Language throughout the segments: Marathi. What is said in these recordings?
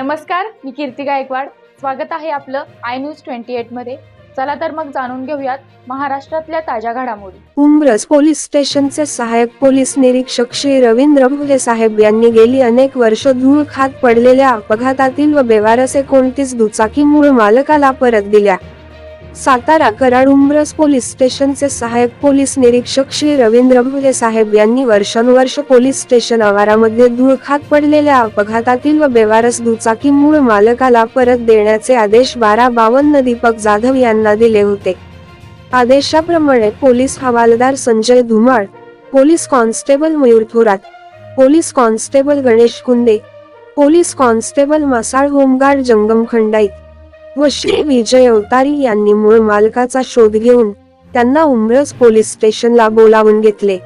नमस्कार मी कीर्ती गायकवाड. स्वागत आहे आपलं आय न्यूज ट्वेंटी एटमध्ये. चला तर मग जाणून घेऊयात महाराष्ट्रातल्या ताज्या घडामोडी. उमरस पोलीस स्टेशनचे सहाय्यक पोलीस निरीक्षक श्री रवींद्र भुले साहेब यांनी गेली अनेक वर्ष धूळ खात पडलेल्या अपघातातील व बेवारसे कोणतीच दुचाकी मूळ मालकाला परत दिल्या. सातारा कराडुंब्रस पोलीस स्टेशनचे सहाय्यक पोलीस निरीक्षक श्री रवींद्र भुले साहेब यांनी वर्षानुवर्ष पोलीस स्टेशन आवारामध्ये धुळखात पडलेल्या अपघातातील व बेवारस दुचाकी मूळ मालकाला परत देण्याचे आदेश बारा बावन्न दीपक जाधव यांना दिले होते. आदेशाप्रमाणे पोलीस हवालदार Sanjay Dhumal police constable Mayur Thorat police constable Ganesh Kunde police constable Masal home guard Jangam Khandait व श्री विजय अवतारी यांनी मूळ मालकाचा शोध घेऊन त्यांना उमरस पोलीस स्टेशनला बोलावून घेतले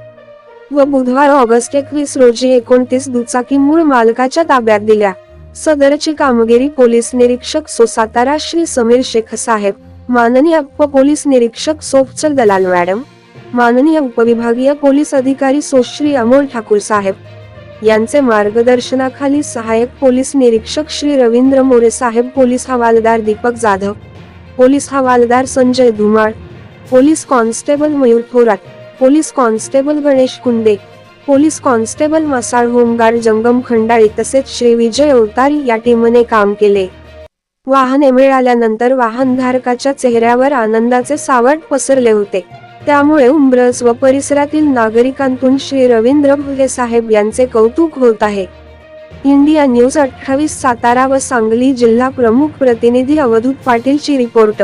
व बुधवार ऑगस्ट एकवीस रोजी एकोणतीस दुचाकी मूळ मालकाच्या ताब्यात दिल्या. सदरची कामगिरी पोलीस निरीक्षक सो सातारा श्री समीर शेख साहेब माननीय उप पोलीस निरीक्षक सोफचल दलाल मॅडम माननीय उपविभागीय पोलीस अधिकारी सो श्री अमोल ठाकूर साहेब यांचे मार्गदर्शनाखाली सहाय्यक पोलीस निरीक्षक श्री रवींद्र मोरे साहेब पोलीस हवालदार दीपक जाधव पोलीस हवालदार Sanjay Dhumal police constable Mayur Thorat police constable Ganesh Kunde police constable Masal home guard Jangam Khandali तसेच श्री विजय अवतारी या टीमने काम केले. वाहने मिळाल्यानंतर वाहनधारकाच्या चेहऱ्यावर आनंदाचे सावट पसरले होते. त्यामुळे उंब्रज व परिसरातील नागरिकांतून श्री रवींद्र भुले साहेब यांचे कौतुक होत आहे. इंडिया न्यूज अठ्ठावीस सातारा व सांगली जिल्हा प्रमुख प्रतिनिधी अवधूत पाटीलची रिपोर्ट.